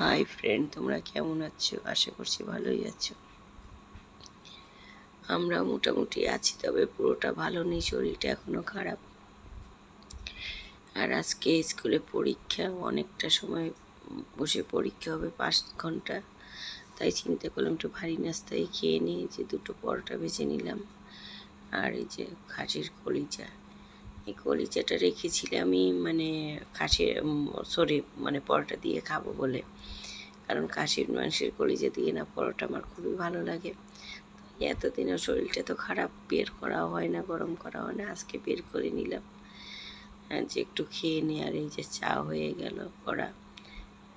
Hi friend তোমরা কেমন আছো? আশা করছি ভালোই আছো। আমরা মোটামুটি আছি, তবে পুরোটা ভালো নেই, শরীরটা এখনও খারাপ। আর আজকে স্কুলে পরীক্ষা, অনেকটা সময় বসে পরীক্ষা হবে, পাঁচ ঘণ্টা। তাই চিন্তা করলাম একটু ভারী নাস্তায় খেয়ে নিয়ে যে দুটো পরোটা বেছে নিলাম। আর এই যে খাসির কলিজা। এই কলিজাটা রেখেছিলাম আমি মানে খাসির সরি মানে পরোটা দিয়ে খাব বলে। কারণ খাসির মাংসের কলিজা দিয়ে না পরোটা আমার খুবই ভালো লাগে। এতদিনও শরীরটা তো খারাপ বের করা হয় না গরম করা হয় না আজকে বের করে নিলাম। আহ, যে একটু খেয়ে নি আর এই যে চা হয়ে গেল করা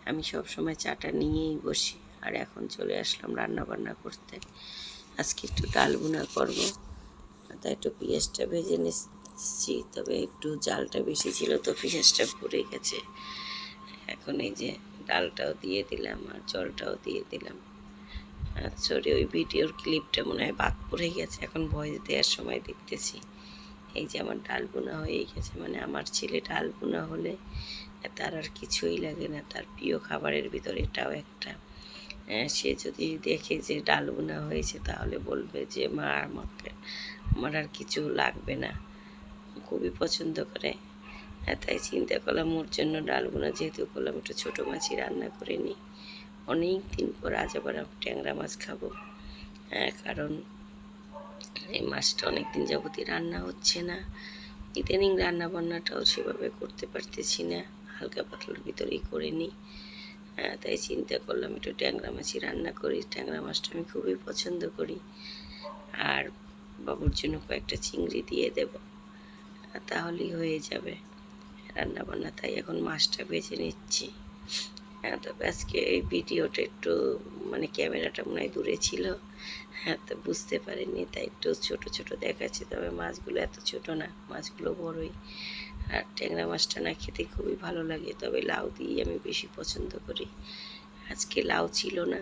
আমি সব সময় চাটা নিয়েই বসি আর এখন চলে আসলাম রান্না বান্না করতে। আজকে একটু ডাল বুনা করব। তাই একটু পেঁয়াজটা ভেজে নিচ্ছি তবে একটু জালটা বেশি ছিল তো পেঁয়াজটা পুড়ে গেছে। এখন এই যে ডালটাও দিয়ে দিলাম আর জলটাও দিয়ে দিলাম। সরি ওই ভিডিওর ক্লিপটা মনে হয় বাদ পড়ে গেছে এখন ভয়েস দেওয়ার সময় দেখতেছি। এই যে আমার ডাল বোনা হয়ে গেছে মানে আমার ছেলে ডাল বোনা হলে তার আর কিছুই লাগে না তার প্রিয় খাবারের ভিতর এটাও একটা। আহ, সে যদি দেখে যে ডাল বোনা হয়েছে তাহলে বলবে যে মা আমাকে আমার আর কিছু লাগবে না। খুবই পছন্দ করে। আর তাই চিন্তা করলাম ওর জন্য ডাল বোনা যেহেতু করলাম একটু ছোটো মাছই রান্না করে নিই। অনেক দিন পর আজ আবার ট্যাংরা মাছ খাব। হ্যাঁ কারণ এই মাছটা অনেক দিন যাবতই রান্না হচ্ছে না। ইদানিং রান্না বান্নাটাও সেভাবে করতে পারতেছি না হালকা পাতলার ভিতরেই করে নিই। হ্যাঁ, তাই চিন্তা করলাম একটু ট্যাংরা মাছই রান্না করি। ট্যাংরা মাছটা আমি খুবই পছন্দ করি। আর বাবুর জন্য কয়েকটা চিংড়ি দিয়ে দেব। আর তাহলেই হয়ে যাবে। রান্না বান্না তাই এখন মাছটা বেছে নিচ্ছি। হ্যাঁ তো আজকে এই ভিডিওটা একটু মানে ক্যামেরাটা মনে হয় দূরে ছিল। হ্যাঁ তো বুঝতে পারিনি, তাই একটু ছোট ছোট দেখাচ্ছে। তবে মাছগুলো এত ছোট না, মাছগুলো বড়ই। আর ট্যাংরা মাছটা না খেতে খুবই ভালো লাগে, তবে লাউ দিয়েই আমি বেশি পছন্দ করি। আজকে লাউ ছিল না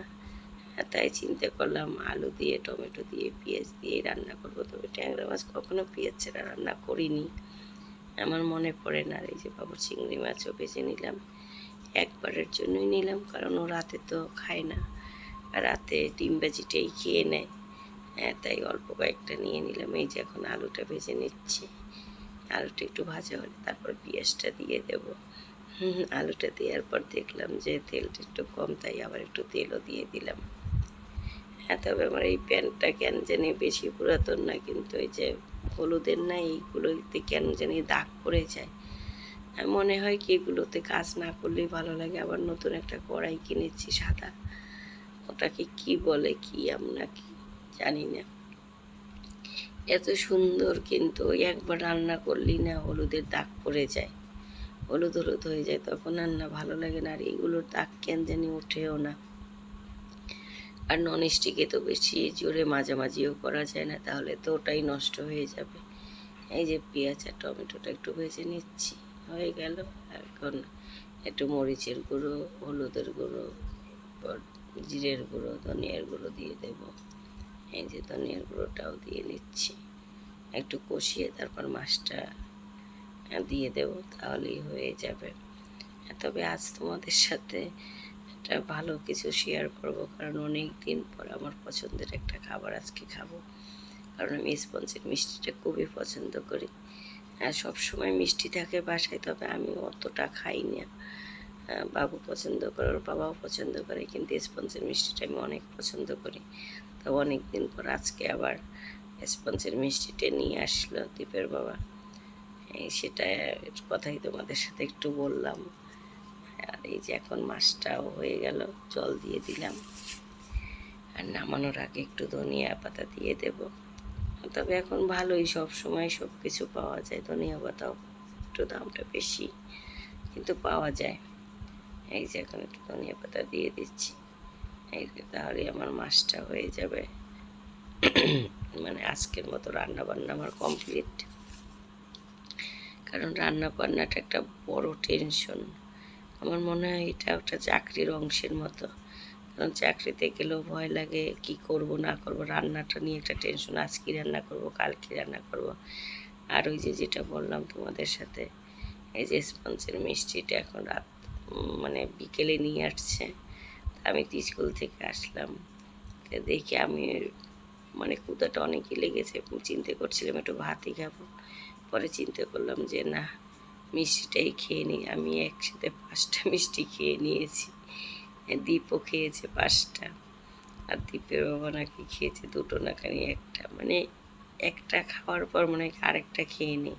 আর তাই চিন্তা করলাম আলু দিয়ে, টমেটো দিয়ে, পেঁয়াজ দিয়ে রান্না করব। তবে ট্যাংরা মাছ কখনো পেঁয়াজ ছাড়া রান্না করিনি। আমার মনে পড়ে না এই যে বাবু চিংড়ি মাছও বেছে নিলাম। একবারের জন্যই নিলাম, কারণ ও রাতে তো খায় না। রাতে ডিম ভাজিটাই খেয়ে নেয়। হ্যাঁ তাই অল্প কয়েকটা নিয়ে নিলাম। এই যে এখন আলুটা ভেজে নিচ্ছি। আলুটা একটু ভাজা হলে তারপর পেঁয়াজটা দিয়ে দেব। আলুটা দেওয়ার পর দেখলাম যে তেলটা একটু কম, তাই আবার একটু তেলও দিয়ে দিলাম। হ্যাঁ তবে আমার এই প্যান্টটা কেন জানি বেশি পুরাতন না, কিন্তু এই যে হলুদের না এইগুলোতে কেন জানি দাগ পড়ে যায়। মনে হয় কি এগুলোতে কাজ না করলেই ভালো লাগে। আবার নতুন একটা কড়াই কিনেছি সাদা। ওটাকে কি বলে, কি আমরা কি জানি না। এত সুন্দর কিন্তু একবার রান্না করলেই না হলুদের দাগ পড়ে যায়। হলুদ হলুদ হয়ে যায়, তখন রান্না ভালো লাগে না। আর এগুলোর দাগ কেন জানি ওঠেও না। আর নন স্টিকে তো বেশি জোরে মাঝামাঝিও করা যায় না, তাহলে তো ওটাই নষ্ট হয়ে যাবে। এই যে পেঁয়াজ আর টমেটোটা একটু ভেজে নিচ্ছি, হয়ে গেল। এখন একটু মরিচের গুঁড়ো, হলুদের গুঁড়ো জিরের গুঁড়ো, ধনিয়ার গুঁড়ো দিয়ে দেব। এই যে ধনিয়ার গুঁড়োটাও দিয়ে নিচ্ছি। একটু কষিয়ে তারপর মাছটা দিয়ে দেব, তাহলেই হয়ে যাবে। তবে আজ তোমাদের সাথে একটা ভালো কিছু শেয়ার করব, কারণ অনেক দিন পর আমার পছন্দের একটা খাবার আজকে খাব। কারণ আমি স্পঞ্জের মিষ্টিটা খুবই পছন্দ করি। আর সব সময় মিষ্টি থাকে বাসায়, তবে আমি অতটা খাই না। বাবু পছন্দ করে, ওর বাবাও পছন্দ করে, কিন্তু স্পঞ্জের মিষ্টিটা আমি অনেক পছন্দ করি। তো অনেক দিন পর আজকে আবার স্পঞ্জের মিষ্টিটা নিয়ে আসলো দীপের বাবা। সেটা কথাই তোমাদের সাথে একটু বললাম। আর এই যে এখন মাছটাও হয়ে গেল, জল দিয়ে দিলাম। আর নামানোর আগে একটু ধনিয়া পাতা দিয়ে দেব। তবে এখন ভালোই, সব সময় সব কিছু পাওয়া যায়। ধনিয়া পাতাও একটু দামটা বেশি, কিন্তু পাওয়া যায়। এই যে এখন একটু ধনিয়া পাতা দিয়ে দিচ্ছি। এই তাহলে আমার মাছটা হয়ে যাবে। মানে আজকের মতো রান্না বান্না আমার কমপ্লিট। কারণ রান্না বান্নাটা একটা বড় টেনশন। আমার মনে হয় এটা একটা চাকরির অংশের মতো। কারণ চাকরিতে গেলেও ভয় লাগে কি করব, না করব, রান্নাটা নিয়ে একটা টেনশন আজ কি রান্না করব কাল কি রান্না করব। আর ওই যে যেটা বললাম তোমাদের সাথে, এই যে স্পঞ্জের মিষ্টিটা এখন রাত মানে বিকেলে নিয়ে আসছে আমি তো স্কুল থেকে আসলাম। তো দেখি আমি মানে কুদাটা অনেকই লেগেছে, চিন্তা করছিলাম একটু ভাতই খাব। পরে চিন্তা করলাম যে না মিষ্টিটাই খেয়ে নিই। আমি একসাথে পাঁচটা মিষ্টি খেয়ে নিয়েছি। দীপও খেয়েছে পাঁচটা। আর দীপের বাবা নাকি খেয়েছে দুটো নাকানি একটা। মানে একটা খাওয়ার পর মনে হয় আরেকটা খেয়ে নিই।